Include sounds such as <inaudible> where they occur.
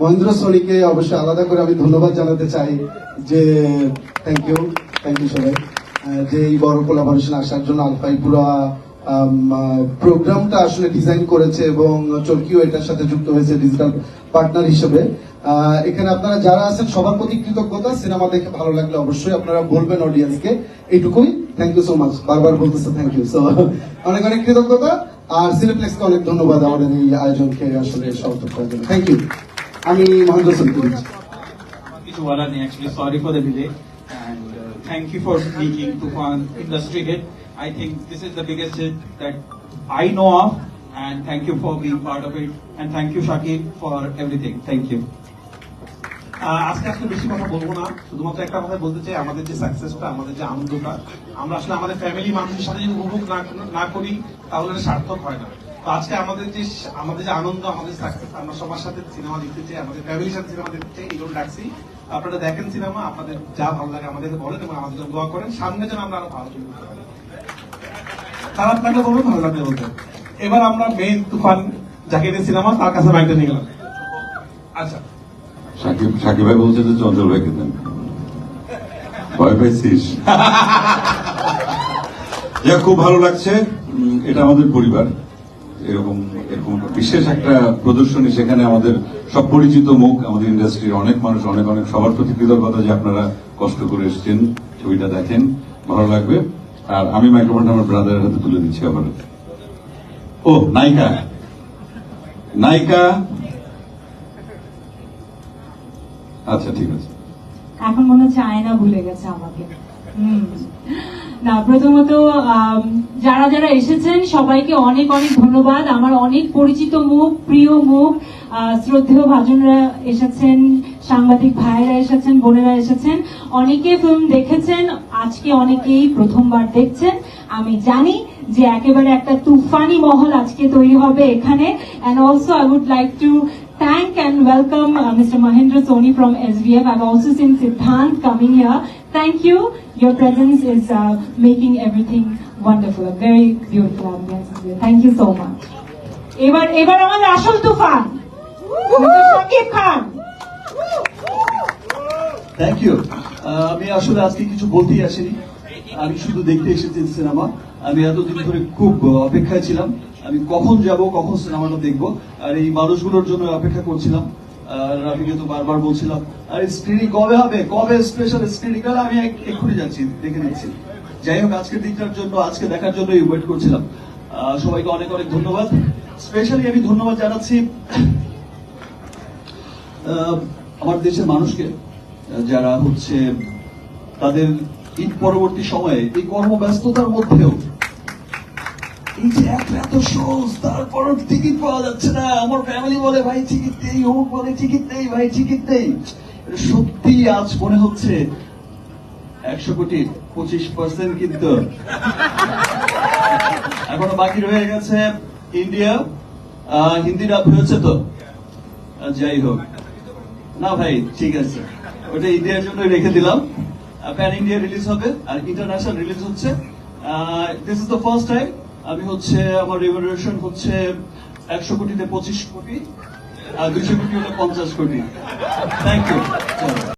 মহেন্দ্র সোনিকে অবশ্যই আলাদা করে আমি ধন্যবাদ জানাতে চাই যে থ্যাংক ইউ থ্যাংক ইউ সবাই। যে এই বড় কোলাবোরেশন আসার জন্য আলফাই পুরো প্রোগ্রামটা আসলে ডিজাইন করেছে এবং চরকিও এটার সাথে যুক্ত হয়েছে ডিজিটাল পার্টনার হিসেবে। এখানে আপনারা যারা আছেন, সবার প্রতি কৃতজ্ঞতা। সিনেমা দেখে ভালো লাগলে অবশ্যই আপনারা বলবেন অডিয়েন্সকে এইটুকুই। থ্যাংক ইউ সো মাচ বারবার বলতেছে থ্যাংক ইউ সো অনেক অনেক কৃতজ্ঞতা। আর সিনেপ্লেক্সকে অনেক ধন্যবাদ আমাদের এই আয়োজনকে আসলে সমর্থন করার জন্য। থ্যাংক ইউ আমি মহেন্দ্র দিচ্ছি কিছু বলার নেই for the delay and uh, thank you for making Tufan industry hit. I think this is the biggest hit that I know of and thank you for being part of it and thank you Shakib for everything. Thank you. আহ, আজকে আসলে বেশি কথা বলব না শুধুমাত্র একটা কথা বলতে চাই আমাদের যে সাকসেসটা আমাদের যে আনন্দটা আমরা আসলে আমাদের ফ্যামিলি মানুষের সাথে যদি উপভোগ না না করি তাহলে সার্থক হয় না তো আজকে আমাদের যে আমাদের যে আনন্দ আমাদের সাকসেস আমরা সবার সাথে সিনেমা দেখতে চাই আমাদের ফ্যামিলির সাথে সিনেমা দেখতে চাই জন্য ডাকছি। আপনারা দেখেন সিনেমা আপনাদের যা ভালো লাগে আমাদেরকে বলেন এবং আমাদের দোয়া করেন। সামনে যেন আমরা আরও ভালো ছবি করতে পারি। খারাপ লাগলে বলবেন ভালো লাগলে বলবেন এবার আমরা মেইন তুফান যাকে নিয়ে সিনেমা তার কাছে মাইকটা নিয়ে গেলাম। আচ্ছা। সাকিব সাকিব ভাই বলছে যে চঞ্চল ভাইকে দেন। ভয় পাইছিস? <laughs> খুব ভালো লাগছে। এটা আমাদের পরিবার। এরকম এরকম বিশেষ একটা প্রদর্শনী সেখানে আমাদের সব পরিচিত মুখ, আমাদের ইন্ডাস্ট্রির অনেক মানুষ, অনেক অনেক সবার প্রতি কৃতজ্ঞতা যে আপনারা কষ্ট করে এসেছেন ছবিটা দেখেন। ভালো লাগবে। আর আমি মাইক্রোফোনটা আমার ব্রাদারের হাতে তুলে দিচ্ছি আবার। ও, নায়িকা। নায়িকা। আচ্ছা ঠিক আছে। এখন মনে হচ্ছে আয়না ভুলে গেছে আমাকে। হুম। না, প্রথমত যারা যারা এসেছেন, সবাইকে অনেক অনেক ধন্যবাদ। আমার অনেক পরিচিত মুখ, প্রিয় মুখ শ্রদ্ধেয় ভাজনরা এসেছেন, সাংবাদিক ভাইয়েরা এসেছেন, বোনেরা এসেছেন। অনেকে ফিল্ম দেখেছেন, আজকে অনেকেই প্রথমবার দেখছেন। আমি জানি যে একেবারে একটা তুফানি মহল আজকে তৈরি হবে এখানে। And also I would like to thank and welcome uh, Mr. Mahendra Soni from SVF. I've also seen Siddhant coming here. Thank you. Your presence is uh, making everything wonderful. A very beautiful ambience. Thank you so much. এবার এবার আমাদের আসল তুফান. Shakib Khan thank you আমি আসলে আজকে কিছু বলতেই আসিনি আমি শুধু দেখতে এসেছি সিনেমা। আমি এতদিন ধরে খুব অপেক্ষায় ছিলাম। আমি কখন যাব, কখন সিনেমাটা দেখব, আর এই মানুষগুলোর জন্য অপেক্ষা করছিলাম। আর তো বারবার বলছিলাম, আর স্ক্রিনিং কবে হবে? কবে স্পেশাল স্ক্রিনিং আমি এক্ষুনি যাচ্ছি, দেখে নিচ্ছি। যাই হোক, আজকের দিকটার জন্য, আজকে দেখার জন্যই ওয়েট করছিলাম। সবাইকে অনেক অনেক ধন্যবাদ। স্পেশালি আমি ধন্যবাদ জানাচ্ছি আমার দেশের মানুষকে, যারা হচ্ছে তাদের ঈদ পরবর্তী সময়ে এই কর্মব্যস্ততার মধ্যেও এই যে এত সহজ টিকিট পাওয়া যাচ্ছে না। আমার ফ্যামিলি বলে, ভাই টিকিট নেই বলে টিকিট নেই, ভাই টিকিট নেই। সত্যি আজ মনে হচ্ছে একশো কোটি পঁচিশ পার্সেন্ট কিন্তু এখনও বাকি রয়ে গেছে ইন্ডিয়া হিন্দি ডাব হয়েছে তো? যাই হোক। না ভাই, ঠিক আছে। ওটা ইন্ডিয়ার জন্য রেখে দিলাম। প্যান ইন্ডিয়া রিলিজ হবে, আর ইন্টারন্যাশনাল রিলিজ হচ্ছে। This is the first time আমি হচ্ছে আমার রেভলিউশন হচ্ছে একশো কোটিতে পঁচিশ কোটি, আর দুশো কোটি হলে পঞ্চাশ কোটি। Thank you